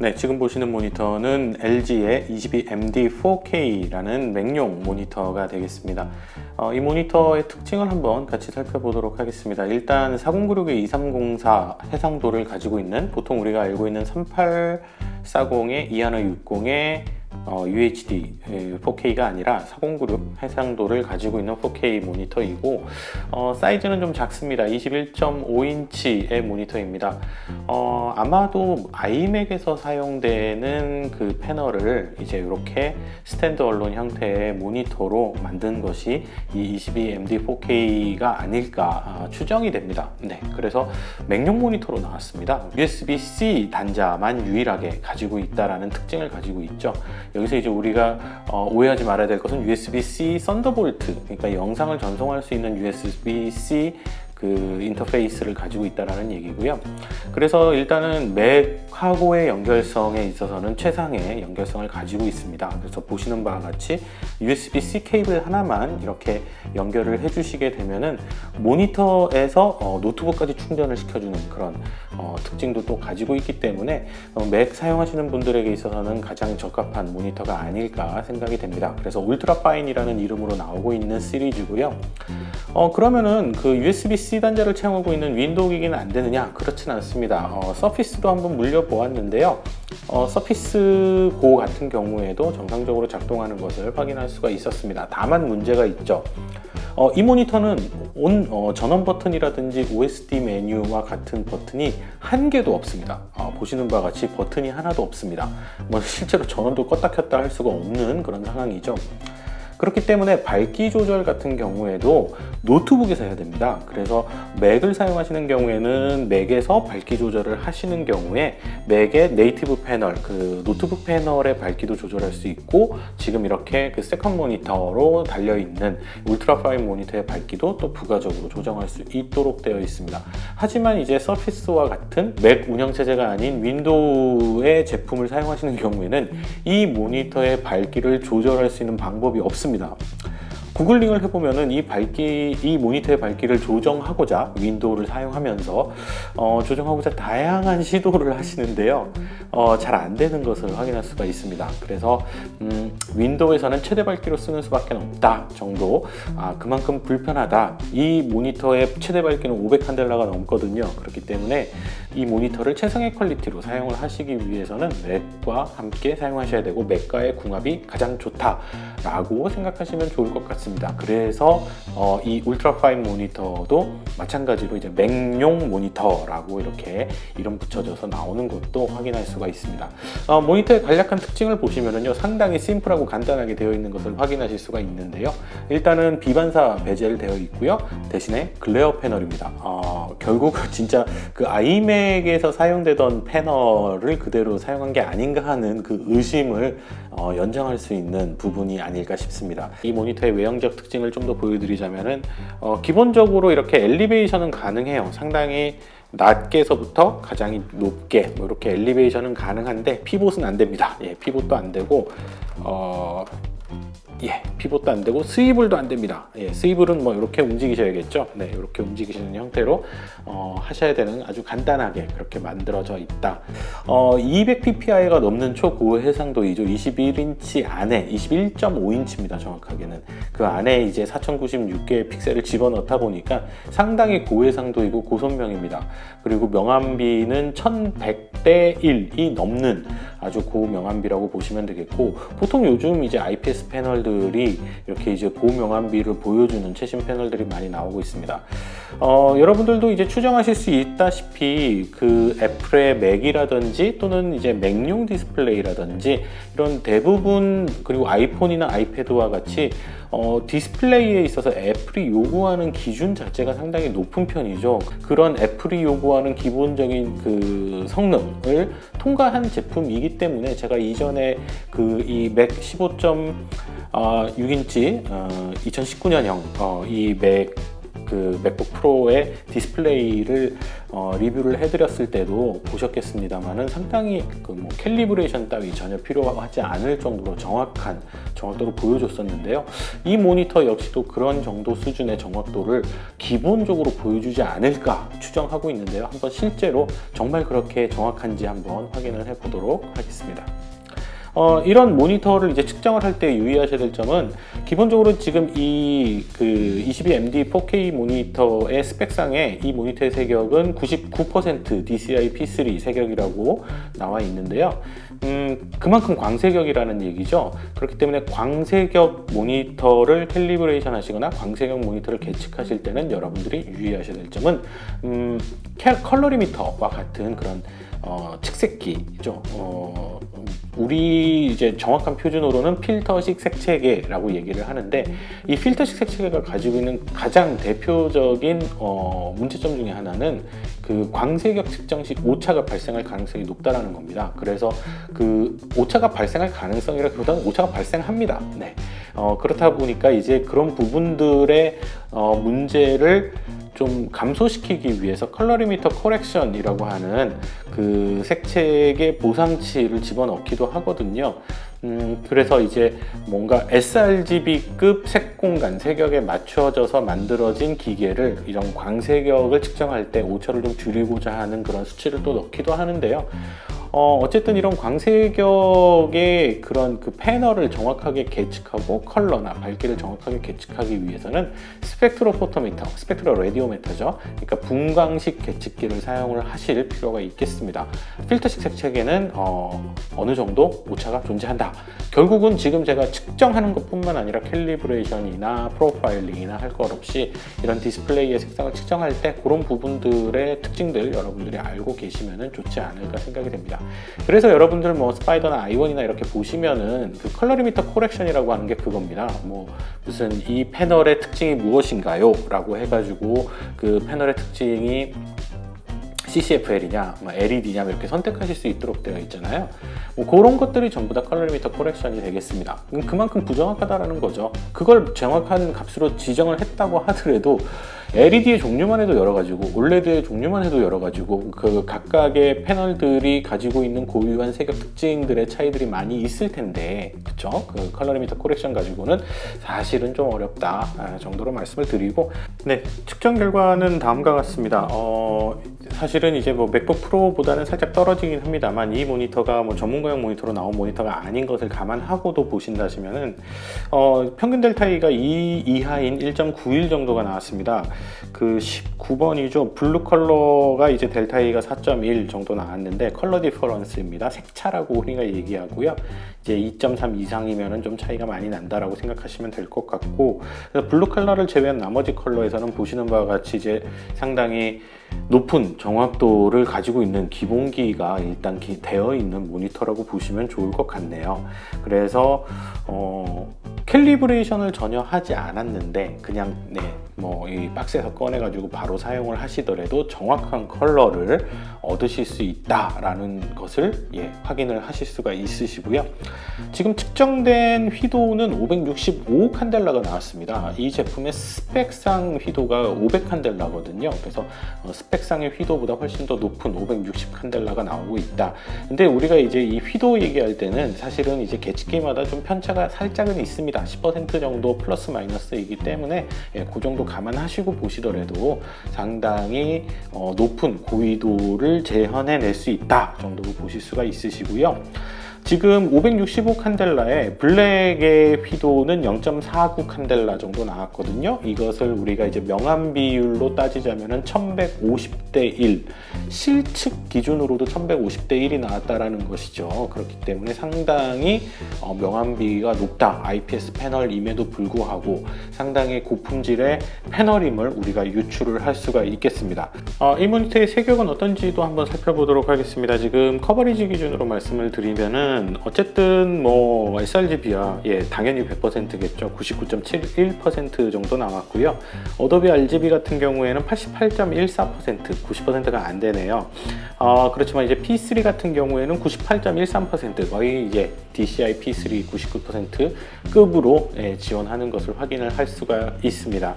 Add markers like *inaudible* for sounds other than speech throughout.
네, 지금 보시는 모니터는 LG의 22MD4K라는 맥용 모니터가 되겠습니다. 어, 이 모니터의 특징을 한번 같이 살펴보도록 하겠습니다. 일단 4096의 2304 해상도를 가지고 있는 보통 우리가 알고 있는 3840의 2160의 어, UHD 4K가 아니라 4096 해상도를 가지고 있는 4K 모니터이고 어, 사이즈는 좀 작습니다. 21.5인치의 모니터입니다. 어, 아마도 iMac에서 사용되는 그 패널을 이제 이렇게 스탠드 언론 형태의 모니터로 만든 것이 이 22MD4K가 아닐까 아, 추정이 됩니다. 네, 그래서 맥용 모니터로 나왔습니다. USB-C 단자만 유일하게 가지고 있다라는 특징을 가지고 있죠. 여기서 이제 우리가 어, 오해하지 말아야 될 것은 USB-C 썬더볼트, 그러니까 영상을 전송할 수 있는 USB-C 그 인터페이스를 가지고 있다라는 얘기고요. 그래서 일단은 맥하고의 연결성에 있어서는 최상의 연결성을 가지고 있습니다. 그래서 보시는 바와 같이 USB-C 케이블 하나만 이렇게 연결을 해주시게 되면은 모니터에서 어, 노트북까지 충전을 시켜주는 그런 어, 특징도 또 가지고 있기 때문에 어, 맥 사용하시는 분들에게 있어서는 가장 적합한 모니터가 아닐까 생각이 됩니다. 그래서 울트라 파인이라는 이름으로 나오고 있는 시리즈고요. 어, 그러면은 그 USB-C 단자를 채우고 있는 윈도우 기기는 안 되느냐? 그렇진 않습니다. 어, 서피스도 한번 물려보았는데요. 어, 서피스 고 같은 경우에도 정상적으로 작동하는 것을 확인할 수가 있었습니다. 다만 문제가 있죠. 어, 이 모니터는 온 어, 전원 버튼이라든지 OSD 메뉴와 같은 버튼이 한 개도 없습니다. 어, 보시는 바와 같이 버튼이 하나도 없습니다. 뭐 실제로 전원도 껐다 켰다 할 수가 없는 그런 상황이죠. 그렇기 때문에 밝기 조절 같은 경우에도 노트북에서 해야 됩니다. 그래서 맥을 사용하시는 경우에는 맥에서 밝기 조절을 하시는 경우에 맥의 네이티브 패널, 그 노트북 패널의 밝기도 조절할 수 있고 지금 이렇게 그 세컨 모니터로 달려 있는 울트라 파인 모니터의 밝기도 또 부가적으로 조정할 수 있도록 되어 있습니다. 하지만 이제 서피스와 같은 맥 운영 체제가 아닌 윈도우의 제품을 사용하시는 경우에는 이 모니터의 밝기를 조절할 수 있는 방법이 없습니다. 있습니다. 구글링을 해보면은 이 밝기, 이 모니터의 밝기를 조정하고자 윈도우를 사용하면서 어, 조정하고자 다양한 시도를 하시는데요. 어, 잘 안 되는 것을 확인할 수가 있습니다. 그래서 음, 윈도우에서는 최대 밝기로 쓰는 수밖에 없다 정도. 아, 그만큼 불편하다. 이 모니터의 최대 밝기는 500칸델라가 넘거든요. 그렇기 때문에 이 모니터를 최상의 퀄리티로 사용을 하시기 위해서는 맥과 함께 사용하셔야 되고 맥과의 궁합이 가장 좋다라고 생각하시면 좋을 것 같습니다. 그래서 어, 이 울트라 파인 모니터도 마찬가지로 이제 맥용 모니터라고 이렇게 이름 붙여져서 나오는 것도 확인할 수가 있습니다. 어, 모니터의 간략한 특징을 보시면요 상당히 심플하고 간단하게 되어 있는 것을 확인하실 수가 있는데요. 일단은 비반사 베젤 되어 있고요. 대신에 글레어 패널입니다. 어, 결국 *laughs* 진짜 그 아이맥에서 사용되던 패널을 그대로 사용한 게 아닌가 하는 그 의심을 어, 연장할 수 있는 부분이 아닐까 싶습니다. 이 모니터의 외형적 특징을 좀 더 보여드리자면은 어, 기본적으로 이렇게 엘리베이션은 가능해요. 상당히 낮게서부터 가장 높게 뭐 이렇게 엘리베이션은 가능한데 피봇은 안 됩니다. 예, 피봇도 안 되고 어, 예, 피봇도 안 되고 스위블도 안 됩니다. 예, 스위블은 뭐 이렇게 움직이셔야겠죠. 네, 이렇게 움직이시는 형태로 어, 하셔야 되는 아주 간단하게 그렇게 만들어져 있다. 어, 200ppi가 넘는 초고해상도이죠. 21인치 안에 21.5인치입니다. 정확하게는 그 안에 이제 4096개의 픽셀을 집어넣다 보니까 상당히 고해상도이고 고선명입니다. 그리고 명암비는 1100대 1이 넘는 아주 고명암비라고 보시면 되겠고 보통 요즘 이제 IPS 패널들 이 이렇게 이제 고명암비를 보여주는 최신 패널들이 많이 나오고 있습니다. 어, 여러분들도 이제 추정하실 수 있다시피 그 애플의 맥이라든지 또는 이제 맥용 디스플레이라든지 이런 대부분 그리고 아이폰이나 아이패드와 같이 어, 디스플레이에 있어서 애플이 요구하는 기준 자체가 상당히 높은 편이죠. 그런 애플이 요구하는 기본적인 그 성능을 통과한 제품이기 때문에 제가 이전에 그 이 맥 15.6인치 어, 2019년형 어, 이 맥 그 맥북 프로의 디스플레이를 어, 리뷰를 해드렸을 때도 보셨겠습니다만은 상당히 그 뭐 캘리브레이션 따위 전혀 필요하지 않을 정도로 정확한 정확도를 보여줬었는데요. 이 모니터 역시도 그런 정도 수준의 정확도를 기본적으로 보여주지 않을까 추정하고 있는데요. 한번 실제로 정말 그렇게 정확한지 한번 확인을 해보도록 하겠습니다. 어, 이런 모니터를 이제 측정을 할 때 유의하셔야 될 점은 기본적으로 지금 이 그 22MD 4K 모니터의 스펙상에 이 모니터의 세격은 99% DCI P3 세격이라고 나와 있는데요. 음, 그만큼 광세격이라는 얘기죠. 그렇기 때문에 광세격 모니터를 캘리브레이션 하시거나 광세격 모니터를 계측하실 때는 여러분들이 유의하셔야 될 점은 음, 캘- 컬러리미터와 같은 그런 어, 측색기죠. 어, 우리 이제 정확한 표준어로는 필터식 색채계라고 얘기를 하는데 이 필터식 색채계가 가지고 있는 가장 대표적인 어, 문제점 중에 하나는 그 광세격 측정 시 오차가 발생할 가능성이 높다라는 겁니다. 그래서 그 오차가 발생할 가능성이라기보다는 오차가 발생합니다. 네. 어, 그렇다 보니까 이제 그런 부분들의 어, 문제를 좀 감소시키기 위해서 컬러리미터 코렉션이라고 하는 그 색책의 보상치를 집어넣기도 하거든요. 음, 그래서 이제 뭔가 sRGB급 색공간, 색역에 맞춰져서 만들어진 기계를 이런 광색역을 측정할 때 오차를 좀 줄이고자 하는 그런 수치를 또 넣기도 하는데요. 어, 어쨌든 이런 광색역의 그런 그 패널을 정확하게 계측하고 컬러나 밝기를 정확하게 계측하기 위해서는 스펙트로포토미터, 스펙트로 레디오메터죠. 그러니까 분광식 계측기를 사용을 하실 필요가 있겠습니다. 필터식 색채계는 어, 어느 정도 오차가 존재한다. 결국은 지금 제가 측정하는 것뿐만 아니라 캘리브레이션이나 프로파일링이나 할 것 없이 이런 디스플레이의 색상을 측정할 때 그런 부분들의 특징들 여러분들이 알고 계시면 좋지 않을까 생각이 됩니다. 그래서 여러분들 뭐 스파이더나 아이원이나 이렇게 보시면은 그 컬러리미터 코렉션이라고 하는 게 그겁니다. 뭐 무슨 이 패널의 특징이 무엇인가요? 라고 해가지고 그 패널의 특징이 CCFL이냐, 뭐 LED냐 이렇게 선택하실 수 있도록 되어 있잖아요. 뭐 그런 것들이 전부 다 컬러리미터 코렉션이 되겠습니다. 그만큼 부정확하다라는 거죠. 그걸 정확한 값으로 지정을 했다고 하더라도 LED의 종류만 해도 여러 가지고 OLED의 종류만 해도 여러 가지고 그 각각의 패널들이 가지고 있는 고유한 색역 특징들의 차이들이 많이 있을 텐데 그쵸? 그 컬러리미터 코렉션 가지고는 사실은 좀 어렵다 아, 정도로 말씀을 드리고 네 측정 결과는 다음과 같습니다. 어, 사실은 이제 뭐 맥북 프로보다는 살짝 떨어지긴 합니다만 이 모니터가 뭐 전문가용 모니터로 나온 모니터가 아닌 것을 감안하고도 보신다시면은 어, 평균 델타이가 2 이하인 1.91 정도가 나왔습니다. 그 19번이죠. 블루 컬러가 이제 델타이가 4.1 정도 나왔는데 컬러 디퍼런스입니다. 색차라고 우리가 얘기하고요. 이제 2.3 이상이면은 좀 차이가 많이 난다라고 생각하시면 될 것 같고 그래서 블루 컬러를 제외한 나머지 컬러에서는 보시는 바와 같이 이제 상당히 높은 정확도를 가지고 있는 기본기가 일단 기- 되어 있는 모니터라고 보시면 좋을 것 같네요. 그래서 어, 캘리브레이션을 전혀 하지 않았는데 그냥 네, 뭐 이 박스에서 꺼내 가지고 바로 사용을 하시더라도 정확한 컬러를 얻으실 수 있다라는 것을 예, 확인을 하실 수가 있으시고요. 지금 측정된 휘도는 565 칸델라가 나왔습니다. 이 제품의 스펙상 휘도가 500 칸델라거든요. 그래서 어, 스펙상의 휘도보다 훨씬 더 높은 560 칸델라가 나오고 있다. 근데 우리가 이제 이 휘도 얘기할 때는 사실은 이제 계측기마다 좀 편차가 살짝은 있습니다. 10% 정도 플러스 마이너스이기 때문에 예, 그 정도 감안하시고 보시더라도 상당히 어, 높은 고위도를 재현해낼 수 있다 정도로 보실 수가 있으시고요. 지금 565 칸델라에 블랙의 휘도는 0.49 칸델라 정도 나왔거든요. 이것을 우리가 이제 명암 비율로 따지자면은 1150대 1 실측 기준으로도 1150대 1이 나왔다라는 것이죠. 그렇기 때문에 상당히 어, 명암비가 높다. IPS 패널임에도 불구하고 상당히 고품질의 패널임을 우리가 유출을 할 수가 있겠습니다. 어, 이 모니터의 세격은 어떤지도 한번 살펴보도록 하겠습니다. 지금 커버리지 기준으로 말씀을 드리면은 어쨌든 뭐 sRGB야 예 당연히 100%겠죠. 99.71% 정도 나왔고요. 어도비 RGB 같은 경우에는 88.14% 90%가 안 되네요. 어, 그렇지만 이제 P3 같은 경우에는 98.13% 거의 이제 DCI P3 99% 급으로 예, 지원하는 것을 확인을 할 수가 있습니다.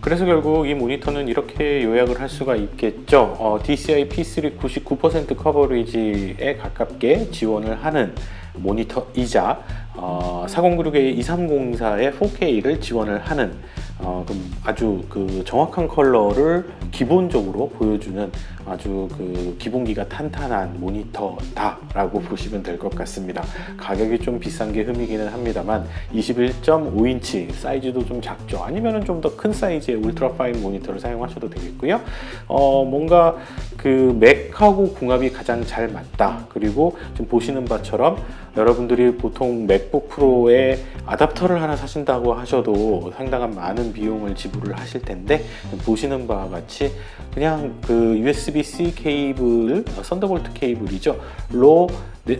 그래서 결국 이 모니터는 이렇게 요약을 할 수가 있겠죠. 어, DCI P3 99% 커버리지에 가깝게 지원을 하는 모니터이자 어, 4096의 2304의 4K를 지원을 하는 어, 그럼 아주 그 정확한 컬러를 기본적으로 보여주는 아주 그 기본기가 탄탄한 모니터다라고 보시면 될 것 같습니다. 가격이 좀 비싼 게 흠이기는 합니다만 21.5인치 사이즈도 좀 작죠. 아니면은 좀 더 큰 사이즈의 울트라 파인 모니터를 사용하셔도 되겠고요. 어, 뭔가 그 맥하고 궁합이 가장 잘 맞다. 그리고 지금 보시는 바처럼 여러분들이 보통 맥북 프로에 아답터를 하나 사신다고 하셔도 상당한 많은 비용을 지불을 하실 텐데 보시는 바와 같이 그냥 그 USB-C 케이블, 어, 썬더볼트 케이블이죠. 로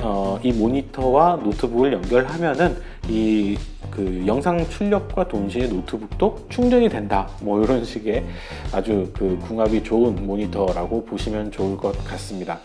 어, 이 모니터와 노트북을 연결하면은 이 그 영상 출력과 동시에 노트북도 충전이 된다. 뭐 이런 식의 아주 그 궁합이 좋은 모니터라고 보시면 좋을 것 같습니다.